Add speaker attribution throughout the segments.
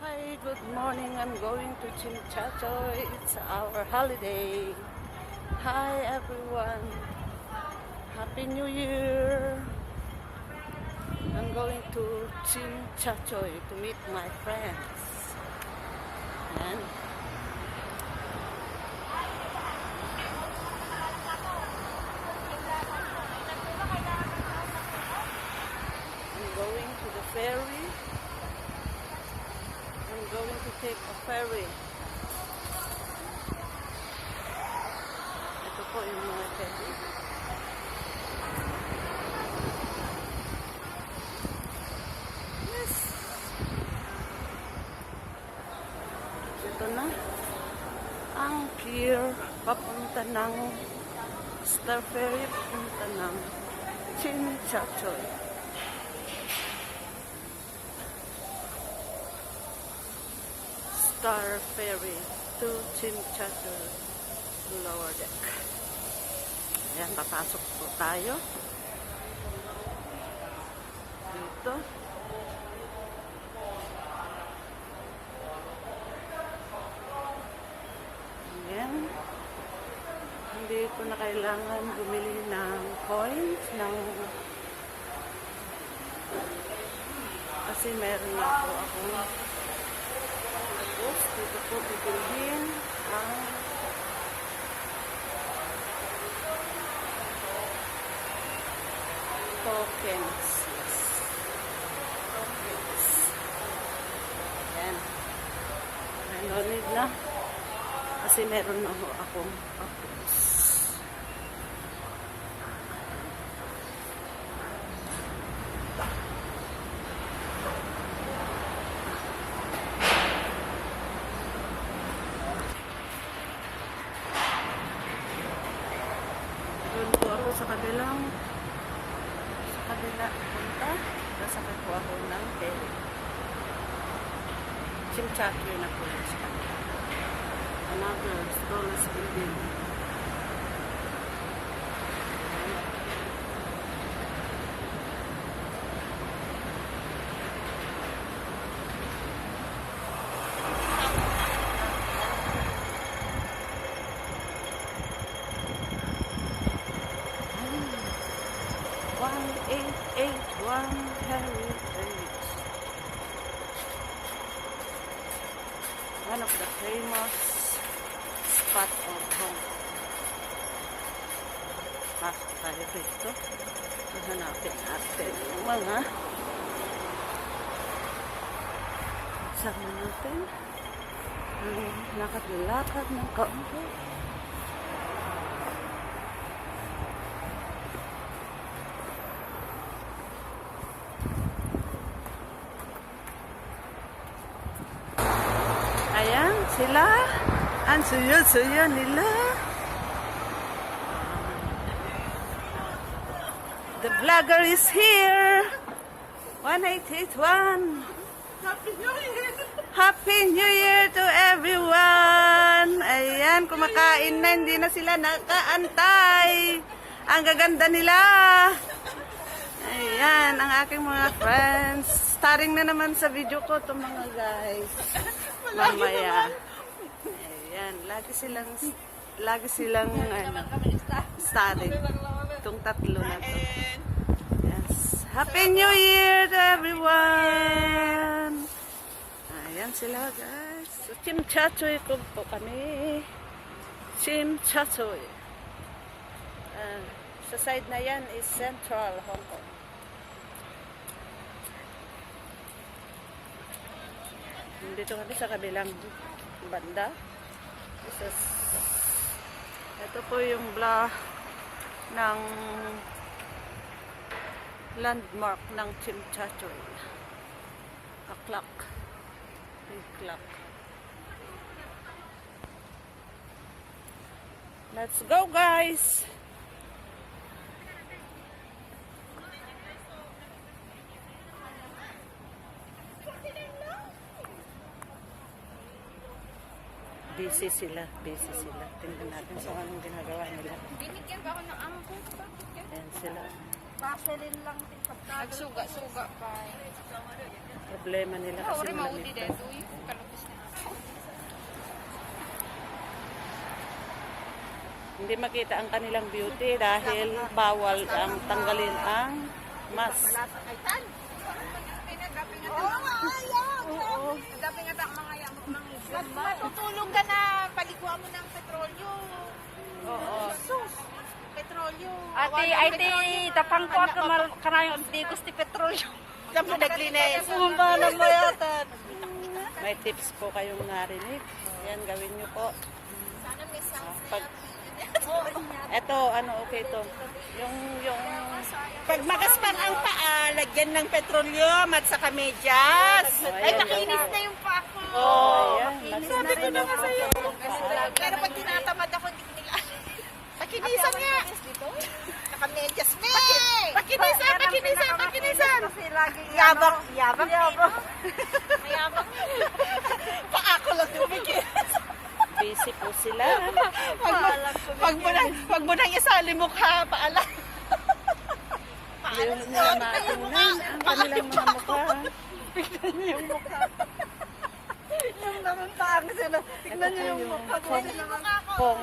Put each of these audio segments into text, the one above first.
Speaker 1: Hi, good morning. I'm going to Chimchacho. It's our holiday. Hi, everyone. Happy New Year. I'm going to Chimchacho to meet my friends. And papunta ng Star Ferry papunta ng Chinchachoy. Star Ferry to Chimchacho Lower Deck. Ayan, papasok po tayo. Dito. Ayan. Hindi ko na kailangan bumili ng coins, ng kasi meron na po ako tapos, dito po bibilhin ang tokens. Tokens. Ayan. Ayan, no need na. Kasi meron na ho akong tapos. Doon po ako sa kabilang sa kabila punta. Nasakay po ako ng ferry. Chimchakyo na po kanila. Another tallest building. One Heritage. One of the famous spot of Hong Kong. Pasok tayo dito. Hanapin natin yung mga sama natin. Ang nakatulakad ng kaunti. Ayan, sila. Ang suyo-suyo nila. The vlogger is here. 1881.
Speaker 2: Happy New Year!
Speaker 1: Happy New Year to everyone! Ayan, kumakain na, hindi na sila nakaantay. Ang gaganda nila. Ayan, ang aking mga friends. Starring na naman sa video ko to mga guys. Mamaya. Ayan, lagi silang lagi silang ano, starring. Itong tatlo na to. Yes. Happy New Year to everyone! Ayan sila guys. So, Chimchachoy ko po kami. Chimchachoy. Uh, sa side na yan is Central Hong Kong. Dito kami sa kabilang banda. Isa, ito po yung bla ng landmark ng Chimchachoy. A clock. A clock. Let's go guys! Busy sila, busy sila. Tingnan natin sa anong ginagawa nila.
Speaker 2: Binigyan ba ako ng amo ko?
Speaker 1: Ayan sila.
Speaker 3: Vaseline lang.
Speaker 2: Nagsuga-suga pa.
Speaker 1: Problema nila kasi
Speaker 2: Ori maudi dito. Uy, kalupis na.
Speaker 1: Hindi makita ang kanilang beauty dahil bawal ang tanggalin ang mask.
Speaker 3: Oo,
Speaker 2: Dapat nga tak mga yang mga islam. Matutulong ka na paliguan mo ng petrolyo.
Speaker 1: Oo.
Speaker 2: Sus! Petrolyo.
Speaker 3: Ate, ay ti, tapang ko ako mal- karayong di gusti petrolyo.
Speaker 2: Saan mo naglinis?
Speaker 3: Pumbalan mo yata.
Speaker 1: May tips po kayong narinig. Yan, gawin nyo po.
Speaker 2: Sana may sound.
Speaker 1: Pag, eto, ano, okay to. Yung, yung,
Speaker 2: Pag magaspang ang paa, lagyan ng petroleum at saka medyas. Ay, nakinis na yung paa ko.
Speaker 1: oh, ayan.
Speaker 2: Sabi ko na nga sa'yo. Pero pag tinatamad ako, hindi ko nila. Pakinisan nga. Nakamedyas me. Pakinisan, pakinisan, pakinisan. Yabang, yabang.
Speaker 3: Yabang.
Speaker 2: Mayabang. Paa ko lang tumikinis.
Speaker 1: Busy po sila.
Speaker 2: Pag mo, pag mo nang, pag mo nang isali mukha, paala.
Speaker 1: Hindi nila matingnan ang kanilang mga mukha.
Speaker 3: Yung naman taang sila. Tignan niyo yung mukha ko.
Speaker 1: Kung,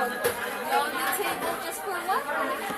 Speaker 2: on the
Speaker 1: table just for one.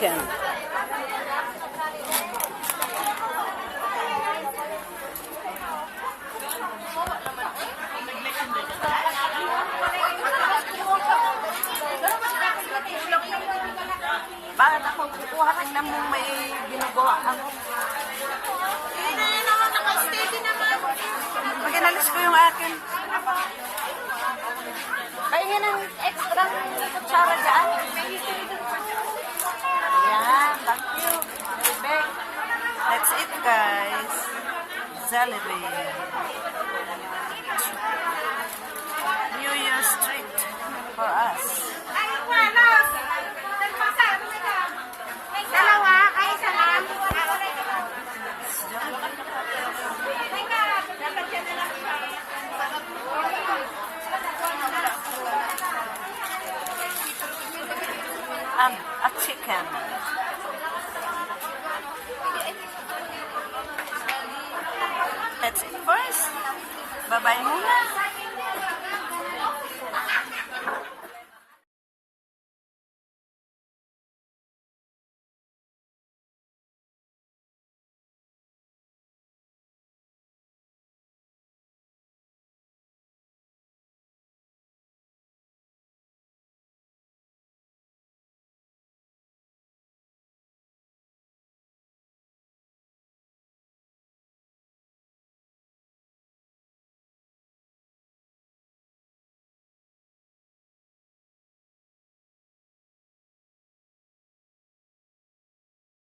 Speaker 1: chicken.
Speaker 3: Bakit ako kukuha rin na mong may ginagawa ako?
Speaker 2: Hindi naman, naka-steady naman.
Speaker 3: Pag inalis ko yung akin. Pahinga ng extra kutsara dyan. Yan, thank you. Bebek.
Speaker 1: Let's guys. Jollibee. New Year's treat for us.